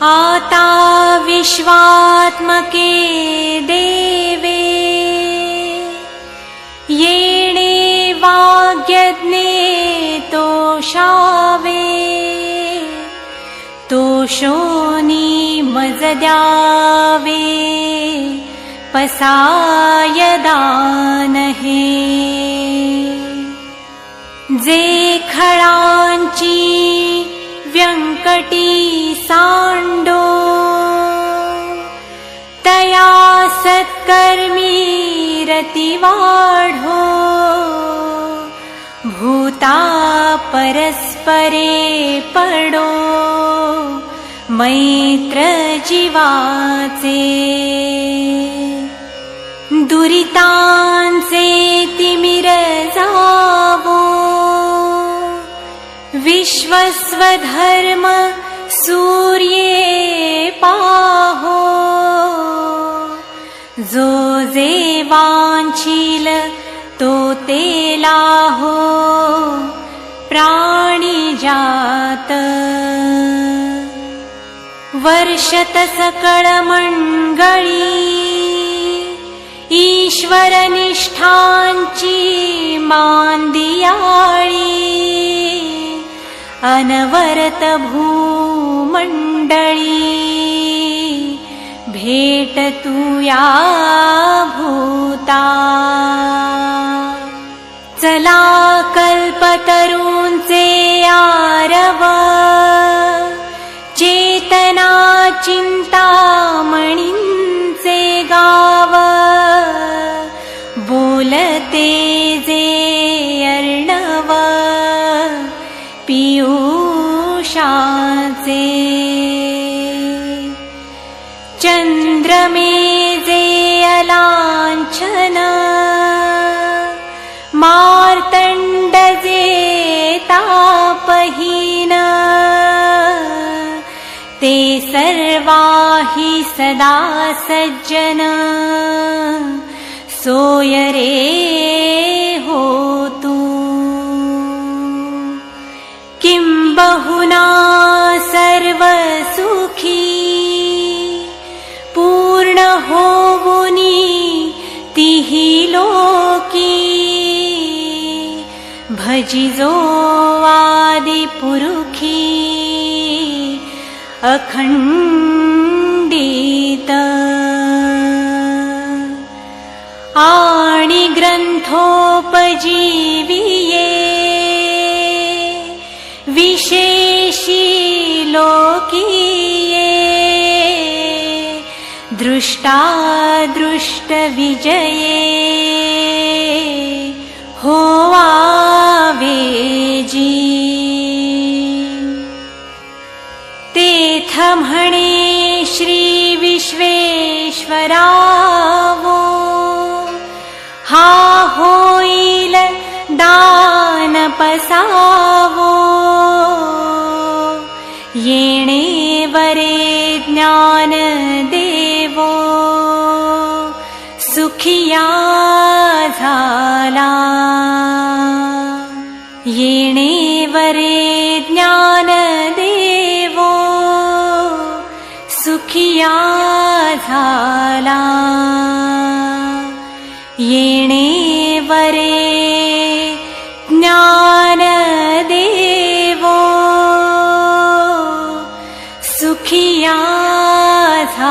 आता विश्वात्मके देवे। येणे वाग्यज्ञे तोषावे। तोषोनी मजद्यावे। पसायदानहे। जे खळांची व्यङ्कटी साण्डो तया सत्कर्मी रतिवाढो। भूता परस्परे पडो। मैत्र जीवाचे। दुरितांचे तिमिर जावो विश्वस्वधर्म सूर्ये पाहो। जो जे वाञ्छील तो तेलाहो प्राणिजात वर्षत सकळमण्डळी ईश्वरनिष्ठाञ्ची मान्दियाळी अनवरत भूमण्डळी भेटतु या भूता। चला कल्पतरूंचे आरव। चेतना चिन्तामणिंचे पीयूषाचे चन्द्रमे जे अलाञ्छन मार्तण्ड जे तापहीन। ते सर्वाहि सदा सज्जन। सोयरे किं बहुना सर्वसुखी। पूर्ण होवुनी तिहि लोकी। भजिजो आदिपुरुखी अखण्डित। आणि ग्रन्थोपजीविये लोकीये दृष्टा दृष्टविजये। होवावेजी तेथ म्हणे श्री विश्वेश्वरावो। हा होईल दान पसावो येणे वरे ज्ञान देवो सुखिया झाला। येणे वरे ज्ञान देवो सुखिया झाला